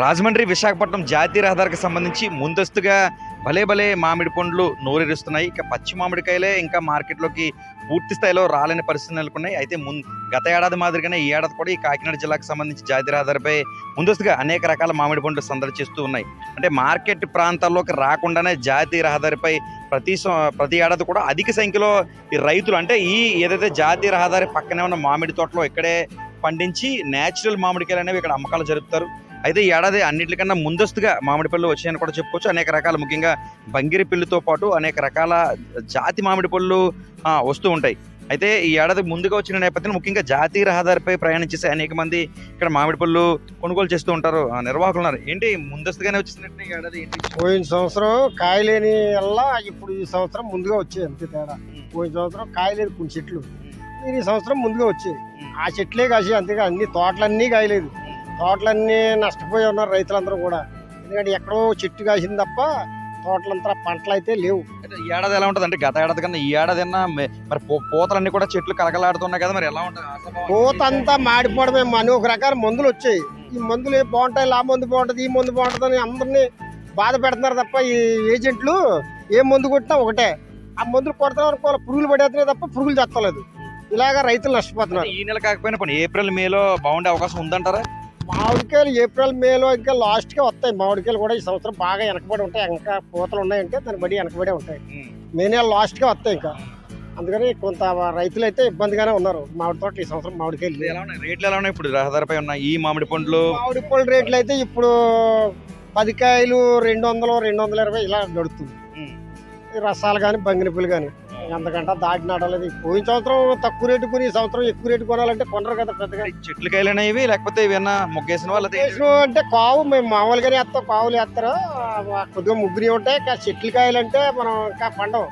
రాజమండ్రి విశాఖపట్నం జాతీయ రహదారికి సంబంధించి ముందస్తుగా భలే భలే మామిడి పండ్లు నోరెరుస్తున్నాయి. ఇక పచ్చి మామిడికాయలే ఇంకా మార్కెట్లోకి పూర్తి స్థాయిలో రాలేని పరిస్థితులు నెలకొన్నాయి. అయితే ముం గత ఏడాది మాదిరిగానే ఈ ఏడాది కూడా ఈ కాకినాడ జిల్లాకు సంబంధించి జాతీయ రహదారిపై ముందస్తుగా అనేక రకాల మామిడి పండ్లు సందడి చేస్తూ ఉన్నాయి. అంటే మార్కెట్ ప్రాంతాల్లోకి రాకుండానే జాతీయ రహదారిపై ప్రతి ప్రతి ఏడాది కూడా అధిక సంఖ్యలో ఈ రైతులు అంటే ఈ ఏదైతే జాతీయ రహదారి పక్కనే ఉన్న మామిడి తోటలో ఇక్కడే పండించి నేచురల్ మామిడికాయలు అనేవి ఇక్కడ అమ్మకాలు జరుపుతారు. అయితే ఈ ఏడాది అన్నిటికన్నా ముందస్తుగా మామిడి పళ్ళు వచ్చాయని కూడా చెప్పుకోవచ్చు. అనేక రకాల ముఖ్యంగా బంగిరి పిల్లితో పాటు అనేక రకాల జాతి మామిడి పళ్ళు వస్తూ ఉంటాయి. అయితే ఈ ఏడాది ముందుగా వచ్చిన నేపథ్యంలో ముఖ్యంగా జాతీయ రహదారిపై ప్రయాణం చేసే అనేక మంది ఇక్కడ మామిడి పళ్ళు కొనుగోలు చేస్తూ ఉంటారు ఆ, నిర్వాహకులు ఉన్నారు. ఏంటి ముందస్తుగానే వచ్చేసినట్టు ఏడాది ఏంటి పోయిన సంవత్సరం కాయలేని వల్ల ఇప్పుడు ఈ సంవత్సరం ముందుగా వచ్చాయి అంతే తేడా. పోయిన సంవత్సరం కాయలేదు కొన్ని చెట్లు ఈ సంవత్సరం ముందుగా వచ్చాయి. ఆ చెట్లే కాసి అంతేగా అన్ని తోటలన్నీ కాయలేదు. తోటలన్నీ నష్టపోయి ఉన్నారు రైతులందరూ కూడా. ఎందుకంటే ఎక్కడో చెట్టు కాసింది తప్ప తోటలంతా పంటలు అయితే లేవు ఏడాది ఎలా ఉంటుంది అంటే గత ఏడాది కన్నా ఈ ఏడాది మరి పూతలన్నీ కూడా చెట్లు కలకలాడుతున్నాయి కదా మరి ఎలా ఉంటుంది? పూత అంతా మాడిపోవడమే అని ఒక రకాల మందులు వచ్చాయి. ఈ మందులు ఏ బాగుంటాయి ఆ మందు బాగుంటుంది ఈ మందు బాగుంటుంది అని అందరినీ బాధ పెడుతున్నారు తప్ప ఈ ఏజెంట్లు ఏ మందు కొట్టినా ఒకటే. ఆ మందులు కొడతారు వాళ్ళ పురుగులు పడేస్తున్నాయి తప్ప పురుగులు చెత్తలేదు. ఇలాగ రైతులు నష్టపోతున్నారు. ఈ నెల కాకపోయినా ఏప్రిల్ మేలో బాగుండే అవకాశం ఉందంటారా? మామిడికాయలు ఏప్రిల్ మేలో ఇంకా లాస్ట్గా వస్తాయి. మామిడికాయలు కూడా ఈ సంవత్సరం బాగా వెనకబడి ఉంటాయి. ఇంకా పూతలు ఉన్నాయంటే దాని బడి వెనకబడే ఉంటాయి. మే నెల లాస్ట్గా వస్తాయి ఇంకా. అందుకని కొంత రైతులు అయితే ఇబ్బందిగానే ఉన్నారు. మామిడి తోట ఈ సంవత్సరం మామిడికాయలు. ఎలా ఉన్నాయి? రేట్లు ఎలా ఉన్నాయి? ఇప్పుడు రహదారిపై ఉన్న ఈ మామిడి పండ్లు? మామిడి పళ్ళు రేట్లు అయితే ఇప్పుడు పది కాయలు రెండు వందలు రెండు వందల ఇరవై ఇలా. ఈ రసాలు కానీ బంగినపులు కానీ అంతకంటే దాటి నాటలేదు పోయిన సంవత్సరం తక్కువ రేటు కొని ఈ సంవత్సరం ఎక్కువ రేటు కొనాలంటే కొనరు కదా పెద్దగా. చెట్లు కాయలైనా ఇవి లేకపోతే ఇవన్నా మొగ్గేసిన వాళ్ళ వేసిన అంటే కావు మేము మామూలుగానే వేస్తాం కావులు వేస్తారు. ఆ కొద్దిగా ముగ్గురి ఉంటాయి ఇంకా చెట్లు కాయలు అంటే మనం ఇంకా పండవు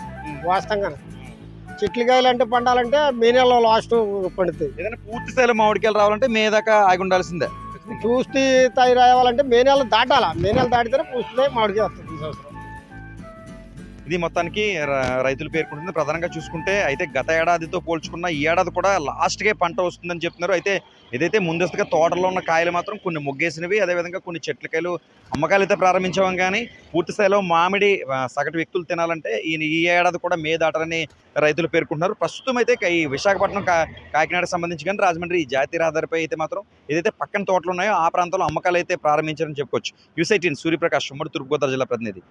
వాస్తవంగా చెట్లు కాయలు అంటే పండాలంటే మే నెలలో లాస్ట్ పండుతాయి. ఏదైనా పూర్తి స్థాయిలో మామిడికాయలు రావాలంటే మే దాకా ఆగి ఉండాల్సిందే. చూస్తే తయారు రావాలంటే మే నెల దాటాలా? మే నెల దాటితేనే పూస్తున్నాయి మామిడికాయ వస్తుంది ఈ సంవత్సరం. ఇది మొత్తానికి రైతులు పేర్కొంటుంది. ప్రధానంగా చూసుకుంటే అయితే గత ఏడాదితో పోల్చుకున్న ఈ ఏడాది కూడా లాస్ట్కే పంట వస్తుందని చెప్తున్నారు. అయితే ఏదైతే ముందస్తుగా తోటలో ఉన్న కాయలు మాత్రం కొన్ని మొగ్గేసినవి అదేవిధంగా కొన్ని చెట్ల కాయలు అమ్మకాలు అయితే ప్రారంభించాం కానీ పూర్తి స్థాయిలో మామిడి సగటు వ్యక్తులు తినాలంటే ఈ ఈ ఏడాది కూడా మే దాటరని రైతులు పేర్కొంటున్నారు. ప్రస్తుతం అయితే ఈ విశాఖపట్నం కా కాకినాడకు సంబంధించి కానీ రాజమండ్రి ఈ జాతీయ రహదారిపై అయితే మాత్రం ఏదైతే పక్కన తోటలు ఉన్నాయో ఆ ప్రాంతంలో అమ్మకాలు అయితే ప్రారంభించారని చెప్పుకోవచ్చు. యూసైటీన్ సూర్యప్రకాష్ ఉమ్మడి తూర్పుగోదావరి జిల్లా ప్రతినిధి.